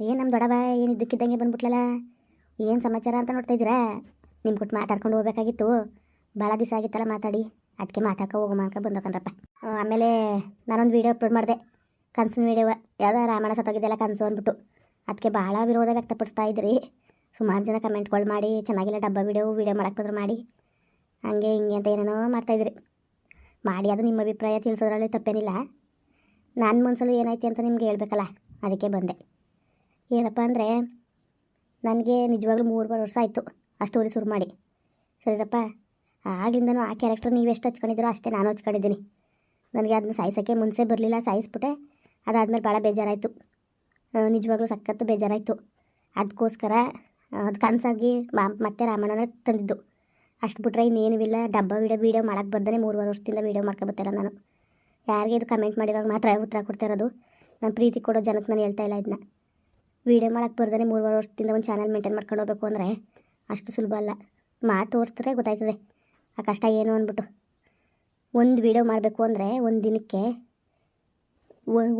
ಏನು ನಮ್ಮ ದೊಡ್ಡವ ಏನು ಇದ್ದಕ್ಕಿದ್ದಂಗೆ ಬಂದ್ಬಿಟ್ಲಲ್ಲ? ಏನು ಸಮಾಚಾರ ಅಂತ ನೋಡ್ತಾ ನಿಮ್ಮ ಕೊಟ್ಟು ಮಾತಾಡ್ಕೊಂಡು ಹೋಗ್ಬೇಕಾಗಿತ್ತು. ಭಾಳ ದಿವಸ ಆಗಿತ್ತಲ್ಲ ಮಾತಾಡಿ. ಅದಕ್ಕೆ ಮಾತಾಡ್ಕೊ ಹೋಗೋ ಮಾಡ್ಕೊ ಬಂದೋಕನ್ರಪ್ಪ ಆಮೇಲೆ ನಾನೊಂದು ವೀಡಿಯೋ ಅಪ್ಲೋಡ್ ಮಾಡಿದೆ. ಕನ್ಸಿನ ವೀಡಿಯೋ ಯಾವುದೋ ರಾಮಾಯಣ ಸತ್ತೋಗಿದ್ದೆಲ್ಲ ಕನಸು ಅಂದ್ಬಿಟ್ಟು. ಅದಕ್ಕೆ ಭಾಳ ವಿರೋಧ ವ್ಯಕ್ತಪಡಿಸ್ತಾ ಇದ್ರಿ. ಸುಮಾರು ಜನ ಕಮೆಂಟ್ಗಳು ಮಾಡಿ, ಚೆನ್ನಾಗಿಲ್ಲ ಡಬ್ಬ ವೀಡಿಯೋ ವೀಡಿಯೋ ಮಾಡಕ್ಕೆ ಬಂದ್ರೆ ಮಾಡಿ. ಹಂಗೆ ಹಿಂಗೆ ಅಂತ ಏನೇನೋ ಮಾಡ್ತಾಯಿದ್ರಿ ಮಾಡಿ, ಅದು ನಿಮ್ಮ ಅಭಿಪ್ರಾಯ, ತಿಳಿಸೋದ್ರಲ್ಲಿ ತಪ್ಪೇನಿಲ್ಲ. ನನ್ನ ಮನಸ್ಸಲ್ಲೂ ಏನೈತಿ ಅಂತ ನಿಮ್ಗೆ ಹೇಳ್ಬೇಕಲ್ಲ? ಅದಕ್ಕೆ ಬಂದೆ. ಏನಪ್ಪ ಅಂದರೆ ನನಗೆ ನಿಜವಾಗ್ಲೂ ಮೂರುವರೆ ವರ್ಷ ಆಯಿತು ಆ ಸ್ಟೋರಿ ಶುರು ಮಾಡಿ. ಸರಿರಪ್ಪ ಆಗ್ಲಿಂದನೂ ಆ ಕ್ಯಾರೆಕ್ಟರ್ ನೀವು ಎಷ್ಟು ಹಚ್ಕೊಂಡಿದ್ದೀರೋ ಅಷ್ಟೇ ನಾನು ಹಚ್ಕೊಂಡಿದ್ದೀನಿ. ನನಗೆ ಅದನ್ನ ಸಾಯಿಸೋಕ್ಕೆ ಮುಂಚೆ ಬರಲಿಲ್ಲ, ಸಾಯಿಸ್ಬಿಟ್ಟೆ. ಅದಾದಮೇಲೆ ಭಾಳ ಬೇಜಾರಾಯಿತು. ನಿಜವಾಗ್ಲೂ ಸಖತ್ತು ಬೇಜಾರಾಯಿತು. ಅದಕ್ಕೋಸ್ಕರ ಅದು ಕನಸಾಗಿ ಮತ್ತೆ ರಾಮಣ್ಣನ ತಂದಿದ್ದು. ಅಷ್ಟು ಬಿಟ್ರೆ ಇನ್ನೇನೂ ಇಲ್ಲ. ಡಬ್ಬ ವೀಡಿಯೋ ವೀಡಿಯೋ ಮಾಡೋಕ್ಕೆ ಬರ್ದೇ ಮೂರುವರೆ ವರ್ಷದಿಂದ ವೀಡಿಯೋ ಮಾಡ್ಕೊಬತ್ತಿಲ್ಲ ನಾನು. ಯಾರಿಗೆ ಇದು ಕಮೆಂಟ್ ಮಾಡಿರೋರು ಮಾತ್ರ ಉತ್ತರ ಕೊಡ್ತಾ ಇರೋದು. ನಾನು ಪ್ರೀತಿ ಕೊಡೋ ಜನಕ್ಕೆ ನಾನು ಹೇಳ್ತಾ ಇಲ್ಲ ಇದನ್ನ ವೀಡಿಯೋ ಮಾಡೋಕ್ಕೆ ಬರ್ದೇ ಮೂರು ವರ್ಷದಿಂದ ಒಂದು ಚಾನಲ್ ಮೇಂಟೈನ್ ಮಾಡ್ಕೊಂಡು ಹೋಗಬೇಕು ಅಂದರೆ ಅಷ್ಟು ಸುಲಭ ಅಲ್ಲ. ಮಾಡಿ ತೋರಿಸ್ತಾರೆ ಗೊತ್ತಾಯ್ತದೆ. ಆ ಕಷ್ಟ ಏನು ಅಂದ್ಬಿಟ್ಟು. ಒಂದು ವೀಡಿಯೋ ಮಾಡಬೇಕು ಅಂದರೆ ಒಂದು ದಿನಕ್ಕೆ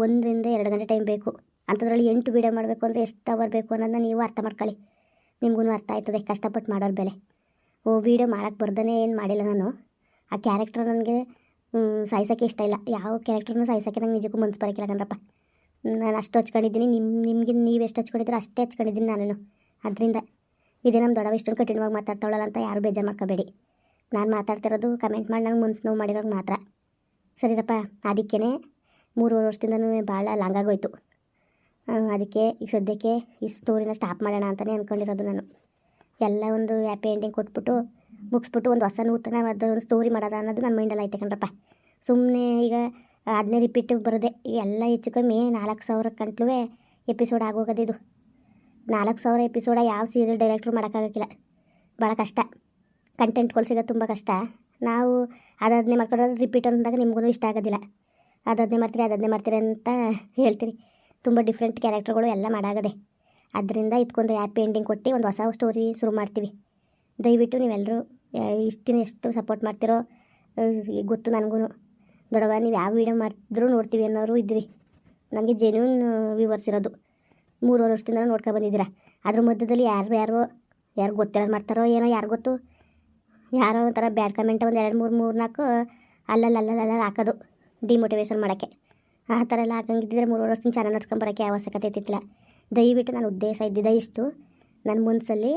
ಒಂದರಿಂದ ಎರಡು ಗಂಟೆ ಟೈಮ್ ಬೇಕು. ಅಂಥದ್ರಲ್ಲಿ ಎಂಟು ವೀಡಿಯೋ ಮಾಡಬೇಕು ಅಂದರೆ ಎಷ್ಟು ಅವರ್ ಬೇಕು ಅನ್ನೋದನ್ನ ನೀವು ಅರ್ಥ ಮಾಡ್ಕೊಳ್ಳಿ. ನಿಮಗೂ ಅರ್ಥ ಆಯ್ತದೆ ಕಷ್ಟಪಟ್ಟು ಮಾಡೋರ ಬೆಲೆ. ಓ, ವೀಡಿಯೋ ಮಾಡೋಕ್ಕೆ ಬರ್ದೇ ಏನು ಮಾಡಿಲ್ಲ ನಾನು. ಆ ಕ್ಯಾರೆಕ್ಟರ್ ನನಗೆ ಸಾಯಿಸೋಕ್ಕೆ ಇಷ್ಟ ಇಲ್ಲ. ಯಾವ ಕ್ಯಾರೆಕ್ಟರ್ನೂ ಸಾಯಿಸೋಕ್ಕೆ ನಂಗೆ ನಿಜಕ್ಕೂ ಮನ್ಸು ಬರೋಕ್ಕಿಲ್ಲ ಕಣ್ರಪ್ಪ. ನಾನು ಅಷ್ಟು ಹಚ್ಕೊಂಡಿದ್ದೀನಿ. ನಿಮ್ಮ ನಿಮಗೆ ನೀವು ಎಷ್ಟು ಹಚ್ಕೊಂಡಿದ್ರೆ ಅಷ್ಟೇ ಹಚ್ಕೊಂಡಿದ್ದೀನಿ ನಾನು ಅದರಿಂದ ಇದೇ ನಮ್ಮ ದೊಡ್ಡವ ಇಷ್ಟೊಂದು ಕಠಿಣವಾಗಿ ಮಾತಾಡ್ತಾವಳಲ್ಲ ಅಂತ ಯಾರು ಬೇಜಾರು ಮಾಡ್ಕೋಬೇಡಿ. ನಾನು ಮಾತಾಡ್ತಿರೋದು ಕಮೆಂಟ್ ಮಾಡಿ ನಂಗೆ ಮನ್ಸು ನೋವು ಮಾಡಿರೋಕೆ ಮಾತ್ರ. ಸರಿರಪ್ಪ ಅದಕ್ಕೇ ಮೂರುವರೆ ವರ್ಷದಿಂದನೂ ಭಾಳ ಲಾಂಗಾಗೋಯ್ತು ಅದಕ್ಕೆ ಈಗ ಸದ್ಯಕ್ಕೆ ಈ ಸ್ಟೋರಿನ ಸ್ಟಾಪ್ ಮಾಡೋಣ ಅಂತಲೇ ಅಂದ್ಕೊಂಡಿರೋದು ನಾನು. ಎಲ್ಲ ಒಂದು ಹ್ಯಾಪಿ ಎಂಡಿಂಗ್ ಕೊಟ್ಬಿಟ್ಟು ಮುಗಿಸ್ಬಿಟ್ಟು ಒಂದು ಹೊಸ ನೂತನವಾದ ಒಂದು ಸ್ಟೋರಿ ಮಾಡೋದ ಅನ್ನೋದು ನನ್ನ ಮೈಂಡಲ್ಲಿ ಐತೆ ಕಣ್ರಪ್ಪ. ಸುಮ್ಮನೆ ಈಗ ಅದನ್ನೇ ರಿಪೀಟ್ ಬರೋದೆ. ಎಲ್ಲ ಹೆಚ್ಚು ಕಮ್ಮಿ ನಾಲ್ಕು ಸಾವಿರ ಕಂಟ್ಲೂ ಎಪಿಸೋಡ್ ಆಗೋಗೋದು ಇದು. ನಾಲ್ಕು ಸಾವಿರ ಎಪಿಸೋಡ ಯಾವ ಸೀರಿಯಲ್ ಡೈರೆಕ್ಟ್ರು ಮಾಡೋಕ್ಕಾಗಕ್ಕಿಲ್ಲ. ಭಾಳ ಕಷ್ಟ. ಕಂಟೆಂಟ್ಗಳು ಸಿಗೋದು ತುಂಬ ಕಷ್ಟ. ನಾವು ಅದನ್ನೇ ಮಾಡ್ಕೊಂಡ್ರೆ ರಿಪೀಟ್ ಅಂದಾಗ ನಿಮ್ಗೂ ಇಷ್ಟ ಆಗೋದಿಲ್ಲ. ಅದನ್ನೇ ಮಾಡ್ತೀರಿ ಅದನ್ನೇ ಮಾಡ್ತೀರಿ ಅಂತ ಹೇಳ್ತೀನಿ. ತುಂಬ ಡಿಫ್ರೆಂಟ್ ಕ್ಯಾರೆಕ್ಟರ್ಗಳು ಎಲ್ಲ ಮಾಡಾಗದೆ. ಅದರಿಂದ ಇದ್ಕೊಂಡು ಹ್ಯಾಪಿ ಎಂಡಿಂಗ್ ಕೊಟ್ಟು ಒಂದು ಹೊಸ ಸ್ಟೋರಿ ಶುರು ಮಾಡ್ತೀವಿ. ದಯವಿಟ್ಟು ನೀವೆಲ್ಲರೂ ಇಷ್ಟಿನ ಎಷ್ಟು ಸಪೋರ್ಟ್ ಮಾಡ್ತಿರೋ ಗೊತ್ತು ನನಗೂ ದೊಡ್ಡವ ನೀವು ಯಾವ ವೀಡಿಯೋ ಮಾಡಿದ್ರು ನೋಡ್ತೀವಿ ಅನ್ನೋರು ಇದ್ರಿ. ನನಗೆ ಜೆನ್ಯೂನ್ ವ್ಯೂವರ್ಸ್ ಇರೋದು. ಮೂರುವರೆ ವರ್ಷದಿಂದ ನೋಡ್ಕೊ ಬಂದಿದ್ದೀರಾ? ಅದ್ರ ಮಧ್ಯದಲ್ಲಿ ಯಾರು ಯಾರೋ, ಯಾರು ಗೊತ್ತಿರೋದು ಮಾಡ್ತಾರೋ ಏನೋ ಯಾರು ಗೊತ್ತು? ಯಾರೋ ಒಂಥರ ಬ್ಯಾಡ್ ಕಮೆಂಟ್ ಒಂದು ಎರಡು ಮೂರು ಮೂರು ನಾಲ್ಕು ಅಲ್ಲಲ್ಲಿ ಅಲ್ಲಲ್ಲ ಹಾಕೋದು ಡಿಮೋಟಿವೇಶನ್ ಮಾಡೋಕ್ಕೆ. ಆ ಥರ ಎಲ್ಲ ಹಾಕಂಗಿದ್ದಿದ್ರೆ ಮೂರುವರೆ ವರ್ಷದಿಂದ ಚಾನಲ್ ನಡ್ಸ್ಕೊಂಬರೋಕ್ಕೆ ಅವಶ್ಯಕತೆ ಇತ್ತಿಲ್ಲ ದಯವಿಟ್ಟು ನನ್ನ ಉದ್ದೇಶ ಇದ್ದಿದ್ದೇ ಇಷ್ಟು. ನನ್ನ ಮನಸ್ಸಲ್ಲಿ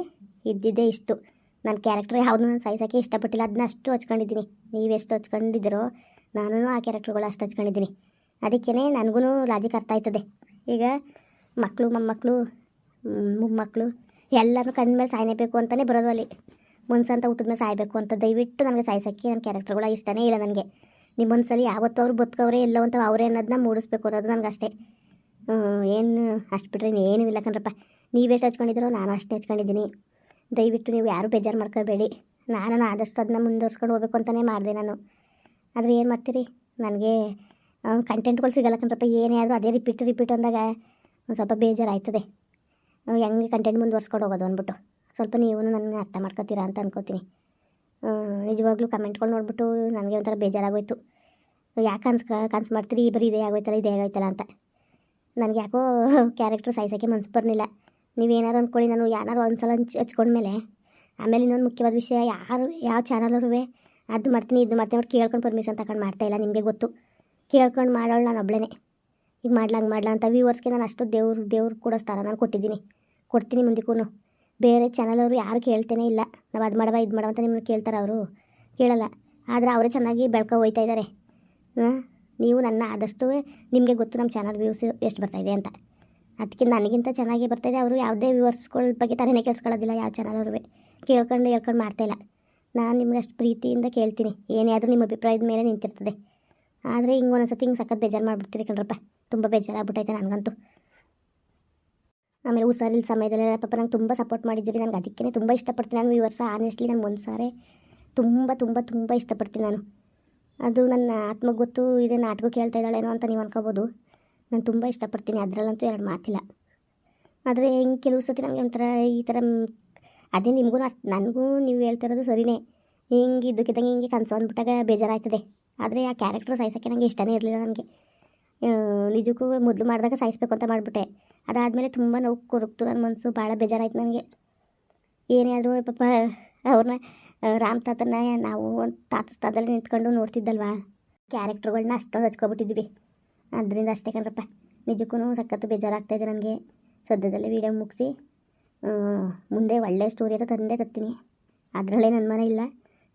ಇದ್ದಿದ್ದೇ ಇಷ್ಟು. ನನ್ನ ಕ್ಯಾರೆಕ್ಟರ್ ಯಾವುದು ನಾನು ಸಾಯಿಸೋಕ್ಕೆ ಇಷ್ಟಪಟ್ಟಿಲ್ಲ. ಅದನ್ನ ಅಷ್ಟು ಹಚ್ಕೊಂಡಿದ್ದೀನಿ. ನೀವೆಷ್ಟು ಹಚ್ಕೊಂಡಿದ್ದೀರೋ ನಾನು ಆ ಕ್ಯಾರೆಕ್ಟರ್ಗಳು ಅಷ್ಟು ಹಚ್ಕೊಂಡಿದ್ದೀನಿ. ಅದಕ್ಕೇ ನನಗೂ ಲಾಜಿಕ್ ಅರ್ಥ ಆಯ್ತದೆ. ಈಗ ಮಕ್ಕಳು ಮೊಮ್ಮಕ್ಕಳು ಮೊಮ್ಮಕ್ಕಳು ಎಲ್ಲರೂ ಮೇಲೆ ಸಾಯ್ನೇಬೇಕು ಅಂತಲೇ ಬರೋದು ಅಲ್ಲಿ. ಮುನ್ಸಂತ ಊಟದ ಮೇಲೆ ಸಾಯಬೇಕು ಅಂತ ದಯವಿಟ್ಟು ನನಗೆ ಸಾಯಿಸೋಕ್ಕೆ ನನ್ನ ಕ್ಯಾರೆಕ್ಟರ್ಗಳ ಇಷ್ಟನೇ ಇಲ್ಲ ನನಗೆ. ನಿಮ್ಮ ಒಂದ್ಸಲಿ ಯಾವತ್ತೂ ಅವ್ರು ಬದುಕವ್ರೆ ಎಲ್ಲೋ ಅಂತ ಅವರೇ ಅನ್ನೋದನ್ನ ಮೂಡಿಸ್ಬೇಕು ಅನ್ನೋದು ನನಗೆ ಅಷ್ಟೇ ಏನು ಅಷ್ಟು ಬಿಟ್ಟರೆ ಏನೂ ಇಲ್ಲ ಕಣ್ರಪ್ಪ. ನೀವೆಷ್ಟು ಹಚ್ಕೊಂಡಿದ್ದೀರೋ ನಾನು ಅಷ್ಟೇ ಹಚ್ಕೊಂಡಿದ್ದೀನಿ. ದಯವಿಟ್ಟು ನೀವು ಯಾರೂ ಬೇಜಾರು ಮಾಡ್ಕೋಬೇಡಿ. ನಾನು ಆದಷ್ಟು ಅದನ್ನ ಮುಂದುವರ್ಸ್ಕೊಂಡು ಹೋಗ್ಬೇಕು ಅಂತಲೇ ಮಾಡಿದೆ ನಾನು. ಆದರೆ ಏನು ಮಾಡ್ತೀರಿ? ನನಗೆ ಕಂಟೆಂಟ್ಗಳು ಸಿಗಲ್ಲ ಕಣ್ರಪ್ಪ. ಏನೇ ಆದರೂ ಅದೇ ರಿಪೀಟ್ ರಿಪೀಟ್ ಅಂದಾಗ ಒಂದು ಸ್ವಲ್ಪ ಬೇಜಾರಾಯ್ತದೆ. ಹೆಂಗೆ ಕಂಟೆಂಟ್ ಮುಂದುವರ್ಸ್ಕೊಂಡು ಹೋಗೋದು ಅಂದ್ಬಿಟ್ಟು. ಸ್ವಲ್ಪ ನೀವು ನನ್ನ ಅರ್ಥ ಮಾಡ್ಕೊತೀರಾ ಅಂತ ಅನ್ಕೋತೀನಿ. ನಿಜವಾಗ್ಲೂ ಕಮೆಂಟ್ಗಳು ನೋಡ್ಬಿಟ್ಟು ನನಗೆ ಒಂಥರ ಬೇಜಾರಾಗೋಯ್ತು. ಯಾಕೆ ಕನ್ಸ್, ಕನ್ಸು ಮಾಡ್ತೀರಿ? ಬರೀ ಇದೇ ಆಗೋಯ್ತಲ್ಲ ಇದೇ ಆಗೋಯ್ತಲ್ಲ ಅಂತ. ನನಗೆ ಯಾಕೋ ಕ್ಯಾರೆಕ್ಟ್ರ್ ಸಾಯಿಸೋಕ್ಕೆ ಮನ್ಸು ಬರಲಿಲ್ಲ. ನೀವೇನಾರು ಅಂದ್ಕೊಳ್ಳಿ ನಾನು ಯಾರು ಒಂದು ಸಲ ಹಂಚ್, ಹಚ್ಕೊಂಡ್ಮೇಲೆ ಆಮೇಲೆ ಇನ್ನೊಂದು ಮುಖ್ಯವಾದ ವಿಷಯ ಯಾರು, ಯಾವ ಚಾನಲರೂ ಅದು ಮಾಡ್ತೀನಿ, ಇದು ಮಾಡ್ತೀನಿ ಬಟ್ ಕೇಳ್ಕೊಂಡು ಪರ್ಮಿಷನ್ ತಗೊಂಡು ಮಾಡ್ತಾಯಿಲ್ಲ ನಿಮಗೆ ಗೊತ್ತು. ಕೇಳ್ಕೊಂಡು ಮಾಡೋಳು ನಾನು ಒಬ್ಳೇ ಈಗ ಮಾಡ್ಲಂಗೆ ಮಾಡ್ಲಾ ಅಂತ ವ್ಯೂವರ್ಸ್ಗೆ ನಾನು ಅಷ್ಟು ದೇವ್ರು ದೇವ್ರು ಕೊಡೋ ಸ್ಥಾನ ನಾನು ಕೊಟ್ಟಿದ್ದೀನಿ. ಕೊಡ್ತೀನಿ ಮುಂದಕ್ಕೂ ಬೇರೆ ಚಾನಲವರು ಯಾರು ಕೇಳ್ತೇನೆ ಇಲ್ಲ. ನಾವು ಅದು ಮಾಡವ, ಇದು ಮಾಡವ ಅಂತ ನಿಮ್ಮನ್ನು ಕೇಳ್ತಾರೆ ಅವರು. ಕೇಳಲ್ಲ. ಆದರೆ ಅವರೇ ಚೆನ್ನಾಗಿ ಬೆಳ್ಕೊ ಹೋಯ್ತಾ ಇದ್ದಾರೆ ನೀವು ನನ್ನ ಆದಷ್ಟು ನಿಮಗೆ ಗೊತ್ತು ನಮ್ಮ ಚಾನಲ್ ವ್ಯೂಸ್ ಎಷ್ಟು ಬರ್ತಾಯಿದೆ ಅಂತ. ಅದಕ್ಕೆ ನನಗಿಂತ ಚೆನ್ನಾಗಿ ಬರ್ತಾಯಿದೆ ಅವರು ಯಾವುದೇ ವ್ಯೂವರ್ಸ್ಗಳ ಬಗ್ಗೆ ತಲೆನೇ ಕೇಳಿಸ್ಕೊಳ್ಳೋದಿಲ್ಲ ಯಾವ ಚಾನಲ್ ಅವ್ರೂ ಕೇಳ್ಕೊಂಡು, ಹೇಳ್ಕೊಂಡು ಮಾಡ್ತಾಯಿಲ್ಲ ನಾನು ನಿಮ್ಗೆ ಅಷ್ಟು ಪ್ರೀತಿಯಿಂದ ಕೇಳ್ತೀನಿ. ಏನೇ ಆದರೂ ನಿಮ್ಮ ಅಭಿಪ್ರಾಯದ ಮೇಲೆ ನಿಂತಿರ್ತದೆ. ಆದರೆ ಹಿಂಗೆ ಒಂದೊಂದ್ಸತಿ ಹಿಂಗೆ ಸಖತ್ ಬೇಜಾರು ಮಾಡಿಬಿಡ್ತೀರಿ ಕಣ್ರಪ್ಪ. ತುಂಬ ಬೇಜಾರಾಗ್ಬಿಟ್ಟೈತೆ ನನಗಂತೂ. ಆಮೇಲೆ ಹುಷಾರಿಲ್ಲ ಸಮಯದಲ್ಲೆಲ್ಲ ಪಾಪ ನಂಗೆ ತುಂಬ ಸಪೋರ್ಟ್ ಮಾಡಿದ್ದೀರಿ. ನನಗೆ ಅದಕ್ಕೇ ತುಂಬ ಇಷ್ಟಪಡ್ತೀನಿ. ನಾನು ಈ ವರ್ಷ ಆನೆಸ್ಟ್ಲಿ ನಾನು ಒಂದು ಸಾರಿ ತುಂಬ ತುಂಬ ತುಂಬ ಇಷ್ಟಪಡ್ತೀನಿ ನಾನು. ಅದು ನನ್ನ ಆತ್ಮಕ್ಕೆ ಗೊತ್ತು, ಇದೇ ನಾಟಕ ಕೇಳ್ತಾ ಇದ್ದಾಳೇನೋ ಅಂತ ನೀವು ಅನ್ಕೋಬೋದು. ನಾನು ತುಂಬ ಇಷ್ಟಪಡ್ತೀನಿ. ಅದರಲ್ಲಂತೂ ಎರಡು ಮಾತಿಲ್ಲ. ಆದರೆ ಹಿಂಗೆ ಕೆಲವು ಸತಿ ನನಗೆ ಒಂಥರ ಈ ಥರ ಅದೇ ನಿಮಗೂ ನನಗೂ ನೀವು ಹೇಳ್ತಿರೋದು ಸರಿನೇ. ಹಿಂಗೆ ಇದ್ದಕ್ಕಿದ್ದಂಗೆ ಹಿಂಗೆ ಕನಸು ಅಂದ್ಬಿಟ್ಟಾಗ ಬೇಜಾರಾಯ್ತದೆ. ಆದರೆ ಆ ಕ್ಯಾರೆಕ್ಟರ್ ಸಾಯಿಸೋಕ್ಕೆ ನನಗೆ ಇಷ್ಟನೇ ಇರಲಿಲ್ಲ ನನಗೆ. ನಿಜಕ್ಕೂ ಮೊದಲು ಮಾಡಿದಾಗ ಸಾಯಿಸ್ಬೇಕು ಅಂತ ಮಾಡಿಬಿಟ್ಟೆ. ಅದಾದಮೇಲೆ ತುಂಬ ನೋವು ಕೊರಗ್ತು ನನ್ನ ಮನಸ್ಸು ಭಾಳ ಬೇಜಾರಾಯ್ತು ನನಗೆ. ಏನೇ ಆದರೂ ಪಾಪ ಅವ್ರನ್ನ ರಾಮ್ ತಾತನ ನಾವು ಒಂದು ತಾತ ಸ್ಥಾನದಲ್ಲಿ ನಿಂತ್ಕೊಂಡು ನೋಡ್ತಿದ್ದಲ್ವಾ? ಕ್ಯಾರೆಕ್ಟ್ರ್ಗಳನ್ನ ಅಷ್ಟೊಂದು ಹಚ್ಕೊಬಿಟ್ಟಿದ್ವಿ. ಅದರಿಂದ ಅಷ್ಟೇ ಕಣ್ರಪ್ಪ. ನಿಜಕ್ಕೂ ಸಖತ್ತು ಬೇಜಾರಾಗ್ತಾಯಿದೆ ನನಗೆ. ಸದ್ಯದಲ್ಲೇ ವೀಡಿಯೋ ಮುಗಿಸಿ. ಮುಂದೆ ಒಳ್ಳೆ ಸ್ಟೋರಿ ಅಂತ ತಂದೆ ತತ್ತೀನಿ ಅದರಲ್ಲೇ ನನ್ನ ಮನೆ ಇಲ್ಲ.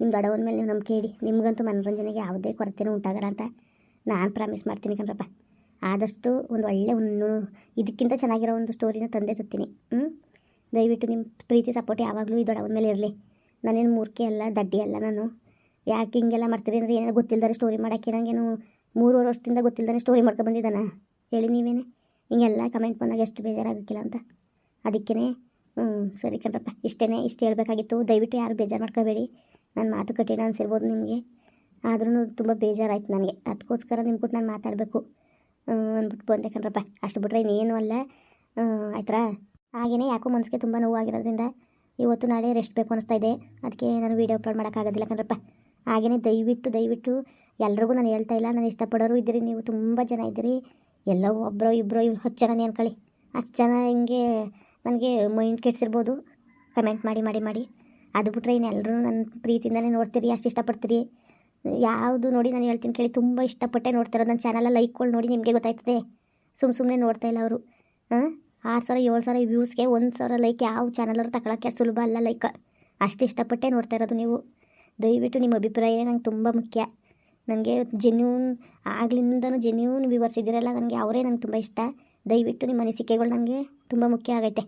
ನಿಮ್ಮ ದೊಡ್ಡವನ ಮೇಲೆ ನೀವು ನಂಬಿಕೆ ಇಡಿ. ನಿಮಗಂತೂ ಮನೋರಂಜನೆಗೆ ಯಾವುದೇ ಕೊರತೆನೂ ಉಂಟಾಗಲ್ಲ ಅಂತ ನಾನು ಪ್ರಾಮಿಸ್ ಮಾಡ್ತೀನಿ ಕಣ್ರಪ್ಪ. ಆದಷ್ಟು ಒಂದು ಒಳ್ಳೆ ಒಂದು ಇದಕ್ಕಿಂತ ಚೆನ್ನಾಗಿರೋ ಒಂದು ಸ್ಟೋರಿನ ತಂದೆ ತತ್ತೀನಿ ಹ್ಞೂ ದಯವಿಟ್ಟು ನಿಮ್ಮ ಪ್ರೀತಿ ಸಪೋರ್ಟ್ ಯಾವಾಗಲೂ ಈ ದೊಡ್ಡವನ ಮೇಲೆ ಇರಲಿ. ನಾನೇನು ಮೂರ್ಖಿ ಅಲ್ಲ, ದಡ್ಡಿ ಅಲ್ಲ ನಾನು. ಯಾಕೆ ಹಿಂಗೆಲ್ಲ ಮಾಡ್ತೀರಿ ಅಂದರೆ ಏನಾರು ಗೊತ್ತಿಲ್ದಾರೆ ಸ್ಟೋರಿ ಮಾಡೋಕ್ಕೆ? ನನಗೇನು ಮೂರುವರೆ ವರ್ಷದಿಂದ ಗೊತ್ತಿಲ್ದಾನೆ ಸ್ಟೋರಿ ಮಾಡ್ಕೊಂಡು ಬಂದಿದ್ದಾನ? ಹೇಳಿ ನೀವೇನೇ. ಹಿಂಗೆಲ್ಲ ಕಮೆಂಟ್ ಬಂದಾಗ ಎಷ್ಟು ಬೇಜಾರಾಗಕ್ಕಿಲ್ಲ ಅಂತ. ಅದಕ್ಕೇ ಹ್ಞೂ, ಸರಿ ಕಣ್ರಪ್ಪ ಇಷ್ಟೇ ಇಷ್ಟು ಹೇಳಬೇಕಾಗಿತ್ತು. ದಯವಿಟ್ಟು ಯಾರು ಬೇಜಾರು ಮಾಡ್ಕೋಬೇಡಿ. ನನ್ನ ಮಾತು ಕಠಿಣ ಅನಿಸಿರ್ಬೋದು ನಿಮಗೆ. ಆದ್ರೂ ತುಂಬ ಬೇಜಾರಾಯ್ತು ನನಗೆ. ಅದಕ್ಕೋಸ್ಕರ ನಿಮ್ಮ ಕೊಟ್ಟು ನಾನು ಮಾತಾಡಬೇಕು. ಅಂದ್ಬಿಟ್ಟು ಬಂದೆ ಕಣ್ರಪ್ಪ ಅಷ್ಟು ಬಿಟ್ರೆ ಇನ್ನೇನು ಅಲ್ಲ. ಆಯ್ತಾ ಹಾಗೆಯೇ ಯಾಕೋ ಮನಸ್ಸಿಗೆ ತುಂಬ ನೋವಾಗಿರೋದ್ರಿಂದ ಇವತ್ತು ನಾಳೆ ರೆಸ್ಟ್ ಬೇಕು ಅನಿಸ್ತಾ ಇದೆ. ಅದಕ್ಕೆ ನಾನು ವೀಡಿಯೋ ಅಪ್ಲೋಡ್ ಮಾಡೋಕ್ಕಾಗೋದಿಲ್ಲ ಕಣ್ರಪ್ಪ ಹಾಗೆಯೇ ದಯವಿಟ್ಟು ದಯವಿಟ್ಟು ಎಲ್ರಿಗೂ ನಾನು ಹೇಳ್ತಾ ಇಲ್ಲ. ನಾನು ಇಷ್ಟಪಡೋರು ಇದ್ದೀರಿ. ನೀವು ತುಂಬ ಜನ ಇದ್ದೀರಿ. ಎಲ್ಲೋ ಒಬ್ಬರು ಇಬ್ಬರು ಹತ್ತು ಜನ ಅನ್ಕೊಳ್ಳಿ. ಅಷ್ಟು ಜನ ಹಿಂಗೆ ನನಗೆ ಮೈಂಡ್ ಕೆಡ್ಸಿರ್ಬೋದು. ಕಮೆಂಟ್ ಮಾಡಿ ಮಾಡಿ ಮಾಡಿ. ಅದು ಬಿಟ್ರೆ ಇನ್ನೆಲ್ಲರೂ ನನ್ನ ಪ್ರೀತಿಯಿಂದಲೇ ನೋಡ್ತೀರಿ, ಅಷ್ಟು ಇಷ್ಟಪಡ್ತೀರಿ. ಯಾವುದು ನೋಡಿ ನಾನು ಹೇಳ್ತೀನಿ ಕೇಳಿ, ತುಂಬ ಇಷ್ಟಪಟ್ಟೆ ನೋಡ್ತಿರೋದು. ನನ್ನ ಚಾನಲ ಲೈಕ್ಗಳು ನೋಡಿ ನಿಮಗೆ ಗೊತ್ತಾಯ್ತದೆ. ಸುಮ್ಮ ಸುಮ್ಮನೆ ನೋಡ್ತಾ ಇಲ್ಲ ಅವರು. ಹಾಂ ಆರು ಸಾವಿರ, ಏಳು ಸಾವಿರ ವ್ಯೂಸ್ಗೆ ಒಂದು ಸಾವಿರ ಲೈಕ್ ಯಾವ ಚಾನಲವರು ತಗೊಳಕ್ಕೆ ಸುಲಭ ಅಲ್ಲ ಲೈಕ್ ಅಷ್ಟು ಇಷ್ಟಪಟ್ಟೆ ನೋಡ್ತಾ ಇರೋದು ನೀವು. ದಯವಿಟ್ಟು ನಿಮ್ಮ ಅಭಿಪ್ರಾಯ ನಂಗೆ ತುಂಬ ಮುಖ್ಯ. ನನಗೆ ಜೆನ್ಯೂನ್ ಆಗ್ಲಿಂದನೂ ಜೆನ್ಯೂನ್ ವ್ಯೂವರ್ಸ್ ಇದ್ದೀರಲ್ಲ, ನನಗೆ ಅವರೇ ನಂಗೆ ತುಂಬ ಇಷ್ಟ. ದಯವಿಟ್ಟು ನಿಮ್ಮ ಅನಿಸಿಕೆಗಳು ನನಗೆ ತುಂಬ ಮುಖ್ಯ ಆಗೈತೆ.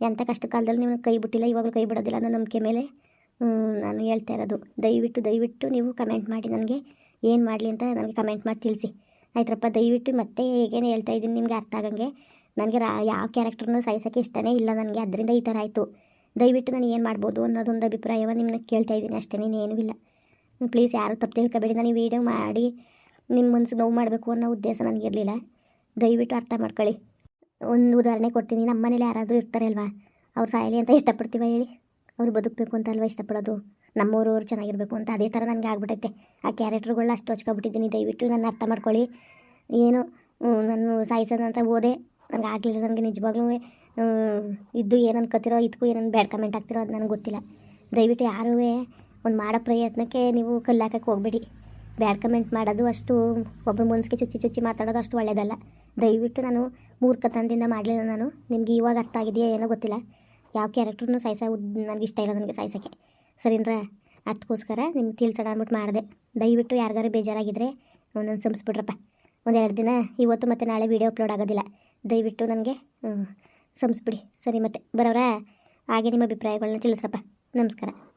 ಎಂಥ ಕಷ್ಟ ಕಾಲದಲ್ಲಿ ನೀವು ಕೈ ಬಿಟ್ಟಿಲ್ಲ, ಇವಾಗಲೂ ಕೈ ಬಿಡೋದಿಲ್ಲ ಅನ್ನೋ ನಂಬಿಕೆ ಮೇಲೆ ನಾನು ಹೇಳ್ತಾ ಇರೋದು. ದಯವಿಟ್ಟು ದಯವಿಟ್ಟು ನೀವು ಕಮೆಂಟ್ ಮಾಡಿ ನನಗೆ ಏನು ಮಾಡಲಿ ಅಂತ ನನಗೆ ಕಮೆಂಟ್ ಮಾಡಿ ತಿಳಿಸಿ. ಆಯ್ತರಪ್ಪ, ದಯವಿಟ್ಟು ಮತ್ತೆ ಹೇಗೇನು ಹೇಳ್ತಾ ಇದ್ದೀನಿ ನಿಮಗೆ ಅರ್ಥ ಆಗಂಗೆ. ನನಗೆ ರಾ, ಯಾವ ಕ್ಯಾರೆಕ್ಟರ್ನ ಸಾಯಿಸೋಕ್ಕೆ ಇಷ್ಟನೇ ಇಲ್ಲ ನನಗೆ, ಅದರಿಂದ ಈ ಥರ ಆಯಿತು. ದಯವಿಟ್ಟು ನಾನು ಏನು ಮಾಡ್ಬೋದು ಅನ್ನೋದೊಂದು ಅಭಿಪ್ರಾಯವ ನಿಮ್ಮನ್ನ ಕೇಳ್ತಾ ಇದ್ದೀನಿ ಅಷ್ಟೇ ಇನ್ನೇನೂ ಇಲ್ಲ. ಪ್ಲೀಸ್ ಯಾರು ತಪ್ಪು ತಿಳ್ಕೊಬೇಡಿ, ನಾನು ವೀಡಿಯೋ ಮಾಡಿ ನಿಮ್ಮ ಮನಸ್ಸು ನೋವು ಮಾಡಬೇಕು ಅನ್ನೋ ಉದ್ದೇಶ ನನಗಿರಲಿಲ್ಲ. ದಯವಿಟ್ಟು ಅರ್ಥ ಮಾಡ್ಕೊಳ್ಳಿ. ಒಂದು ಉದಾಹರಣೆ ಕೊಡ್ತೀನಿ. ನಮ್ಮ ಮನೇಲಿ ಯಾರಾದರೂ ಇರ್ತಾರೆ ಅಲ್ವಾ? ಅವ್ರು ಸಾಯಲಿ ಅಂತ ಇಷ್ಟಪಡ್ತೀವ ಹೇಳಿ? ಅವ್ರು ಬದುಕಬೇಕು ಅಂತ ಅಲ್ವಾ ಇಷ್ಟಪಡೋದು? ನಮ್ಮವರು ಅವ್ರು ಚೆನ್ನಾಗಿರಬೇಕು ಅಂತ ಅದೇ ಥರ ನನಗೆ ಆಗ್ಬಿಟ್ಟೈತೆ ಆ ಕ್ಯಾರೆಕ್ಟ್ರುಗಳನ್ನ ಅಷ್ಟು ಹಚ್ಕೊಬಿಟ್ಟಿದ್ದೀನಿ ದಯವಿಟ್ಟು ನನ್ನ ಅರ್ಥ ಮಾಡ್ಕೊಳ್ಳಿ. ಏನು ನಾನು ಸಾಯಿಸೋದಂತ ಓದೆ. ನನಗೆ ಆಗಲಿಲ್ಲ ನನಗೆ ನಿಜವಾಗ್ಲೂ ಇದ್ದು ಏನು ಅನ್ಕೋತಿರೋ ಇದಕ್ಕೂ ಏನನ್ನು ಬ್ಯಾಡ್ ಕಮೆಂಟ್ ಆಗ್ತಿರೋ ಅದು ನನಗೆ ಗೊತ್ತಿಲ್ಲ. ದಯವಿಟ್ಟು ಯಾರೂ ಒಂದು ಮಾಡೋ ಪ್ರಯತ್ನಕ್ಕೆ ನೀವು ಕಲ್ಲು ಹಾಕಕ್ಕೆ ಹೋಗಬೇಡಿ. ಬ್ಯಾಡ್ ಕಮೆಂಟ್ ಮಾಡೋದು ಅಷ್ಟು ಒಬ್ಬರು ಮನಸ್ಸಿಗೆ ಚುಚ್ಚಿ ಚುಚ್ಚಿ ಮಾತಾಡೋದು ಅಷ್ಟು ಒಳ್ಳೆಯದಲ್ಲ ದಯವಿಟ್ಟು ನಾನು ಮೂರ್ಖತನದಿಂದ ಮಾಡಲಿಲ್ಲ ನಾನು. ನಿಮಗೆ ಇವಾಗ ಅರ್ಥ ಆಗಿದೆಯಾ ಏನೋ ಗೊತ್ತಿಲ್ಲ. ಯಾವ ಕ್ಯಾರೆಕ್ಟ್ರೂ ಸಾಯಿಸೋ ನನಗೆ ಇಷ್ಟ ಇಲ್ಲ ನನಗೆ ಸಾಯಿಸೋಕ್ಕೆ. ಸರಿನ್ರಾ ಅದಕ್ಕೋಸ್ಕರ ನಿಮ್ಗೆ ತಿಳಿಸೋಣ ಅಂದ್ಬಿಟ್ಟು ಮಾಡಿದೆ. ದಯವಿಟ್ಟು ಯಾರಿಗಾರು ಬೇಜಾರಾಗಿದ್ದರೆ ಒಂದೊಂದು ಸಂಸ್ಬಿಟ್ರಪ್ಪ ಒಂದೆರಡು ದಿನ, ಇವತ್ತು ಮತ್ತು ನಾಳೆ ವೀಡಿಯೋ ಅಪ್ಲೋಡ್ ಆಗೋದಿಲ್ಲ. ದಯವಿಟ್ಟು ನನಗೆ ಸಂಸ್ಬಿಡಿ. ಸರಿ ಮತ್ತೆ ಬರೋರಾ ಹಾಗೆ ನಿಮ್ಮ ಅಭಿಪ್ರಾಯಗಳನ್ನ ತಿಳಿಸ್ರಪ್ಪ. ನಮಸ್ಕಾರ.